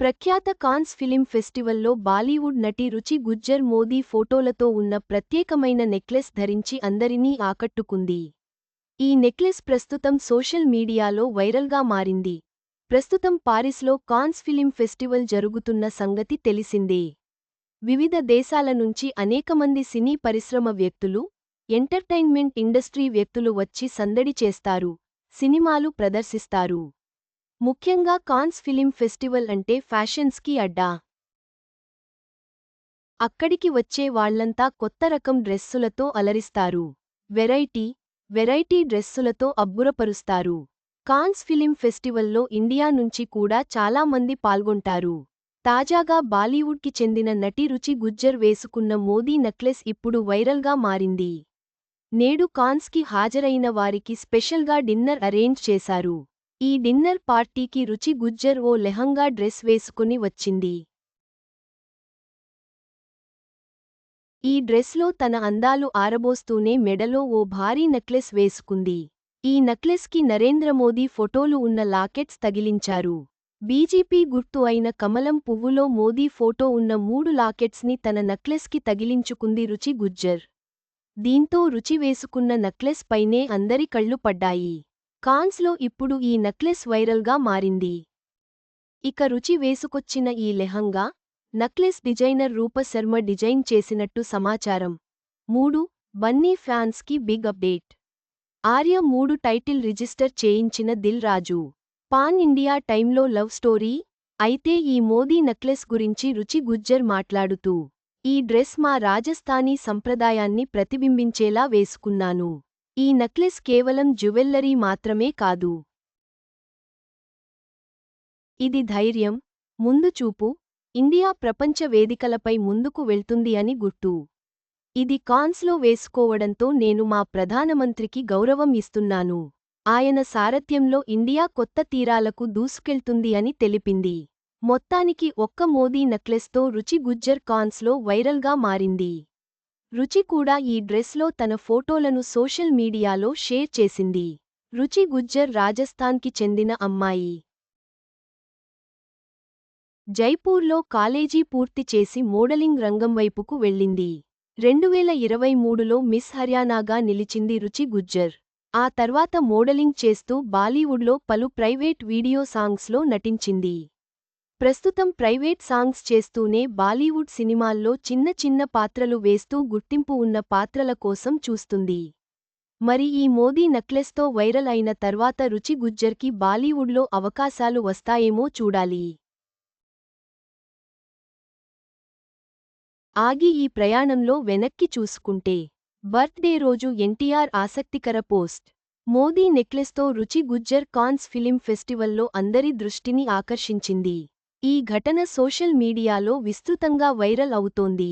ప్రఖ్యాత cons film ఫెస్టివల్లో Bollywood నటి రుచి గుజ్జర్ మోదీ ఫోటోలతో ఉన్న ప్రత్యేకమైన నెక్లెస్ ధరించి అందరినీ ఆకట్టుకుంది. ఈ నెక్లెస్ ప్రస్తుతం సోషల్ మీడియాలో వైరల్గా మారింది. ప్రస్తుతం పారిస్లో కాన్స్ ఫిలిం ఫెస్టివల్ జరుగుతున్న సంగతి తెలిసిందే. వివిధ దేశాల నుంచి అనేకమంది సినీ పరిశ్రమ వ్యక్తులు ఎంటర్టైన్మెంట్ ఇండస్ట్రీ వ్యక్తులు వచ్చి సందడి చేస్తారు సినిమాలు ప్రదర్శిస్తారు. ముఖ్యంగా కాన్స్ ఫిలిం ఫెస్టివల్ అంటే ఫ్యాషన్స్కి అడ్డా. అక్కడికి వచ్చే వాళ్ళంతా కొత్త రకం డ్రెస్సులతో అలరిస్తారు. వెరైటీ వెరైటీ డ్రెస్సులతో అబ్బురపరుస్తారు. కాన్స్ ఫిలిం ఫెస్టివల్లో ఇండియా నుంచి కూడా చాలా మంది పాల్గొంటారు. తాజాగా బాలీవుడ్కి చెందిన నటి రుచి గుజ్జర్ వేసుకున్న మోదీ నెక్లెస్ ఇప్పుడు వైరల్గా మారింది. నేడు కాన్స్కి హాజరైన వారికి స్పెషల్గా డిన్నర్ అరేంజ్ చేశారు. ఈ డిన్నర్ పార్టీకి రుచి గుజ్జర్ ఓ లెహంగా డ్రెస్ వేసుకుని వచ్చింది. ఈ డ్రెస్లో తన అందాలు ఆరబోస్తూనే మెడలో ఓ భారీ నెక్లెస్ వేసుకుంది. ఈ నెక్లెస్కి నరేంద్ర మోదీ ఫోటోలు ఉన్న లాకెట్స్ తగిలించారు. బీజేపీ గుర్తు అయిన కమలం పువ్వులో మోదీ ఫోటో ఉన్న మూడు లాకెట్స్ని తన నెక్లెస్కి తగిలించుకుంది రుచి గుజ్జర్. దీంతో రుచి వేసుకున్న నెక్లెస్ పైనే అందరి కళ్ళు పడ్డాయి. కాన్స్లో ఇప్పుడు ఈ నెక్లెస్ వైరల్గా మారింది. ఇక రుచి వేసుకొచ్చిన ఈ lehenga necklace designer Roopa Sharma design చేసినట్టు సమాచారం. మూడు బన్నీ ఫ్యాన్స్కి బిగ్ అప్డేట్. ఆర్య మూడు టైటిల్ రిజిస్టర్ చేయించిన దిల్ రాజు. పాన్ ఇండియా టైంలో లవ్ స్టోరీ అయితే ఈ మోదీ నక్లెస్ గురించి రుచి గుజ్జర్ మాట్లాడుతూ ఈ డ్రెస్ మా రాజస్థానీ సంప్రదాయాన్ని ప్రతిబింబించేలా వేసుకున్నాను. ఈ నక్లెస్ కేవలం జ్యువెల్లరీ మాత్రమే కాదు. ఇది ధైర్యం ముందు చూపు ఇండియా ప్రపంచ వేదికలపై ముందుకు వెళ్తుంది అని గుర్తు. ఇది కాన్స్లో వేసుకోవడంతో నేను మా ప్రధానమంత్రికి గౌరవం ఇస్తున్నాను. ఆయన సారథ్యంలో ఇండియా కొత్త తీరాలకు దూసుకెళ్తుంది అని తెలిపింది. మొత్తానికి ఒక్క మోదీ నక్లెస్తో రుచి గుజ్జర్ కాన్స్లో వైరల్గా మారింది. రుచి కూడా ఈ డ్రెస్లో తన ఫోటోలను సోషల్ మీడియాలో షేర్ చేసింది. రుచి గుజ్జర్ రాజస్థాన్కి చెందిన అమ్మాయి. జైపూర్లో కాలేజీ పూర్తి చేసి మోడలింగ్ రంగం వైపుకు వెళ్ళింది. రెండువేల ఇరవై మూడులో మిస్ హర్యానాగా నిలిచింది రుచి గుజ్జర్. ఆ తర్వాత మోడలింగ్ చేస్తూ బాలీవుడ్లో పలు ప్రైవేట్ వీడియో సాంగ్స్లో నటించింది. ప్రస్తుతం ప్రైవేట్ సాంగ్స్ చేస్తూనే బాలీవుడ్ సినిమాల్లో చిన్న చిన్న పాత్రలు వేస్తూ గుర్తింపు ఉన్న పాత్రల కోసం చూస్తుంది. మరి ఈ మోదీ నెక్లెస్తో వైరల్ అయిన తర్వాత రుచి గుజ్జర్కి బాలీవుడ్లో అవకాశాలు వస్తాయేమో చూడాలి. ఆగి ఈ ప్రయాణంలో వెనక్కి చూసుకుంటే బర్త్డే రోజు ఎన్టీఆర్ ఆసక్తికర పోస్ట్. మోదీ నెక్లెస్తో రుచి గుజ్జర్ కాన్స్ ఫిలిం ఫెస్టివల్లో అందరి దృష్టిని ఆకర్షించింది. ఈ ఘటన సోషల్ మీడియాలో విస్తృతంగా వైరల్ అవుతోంది.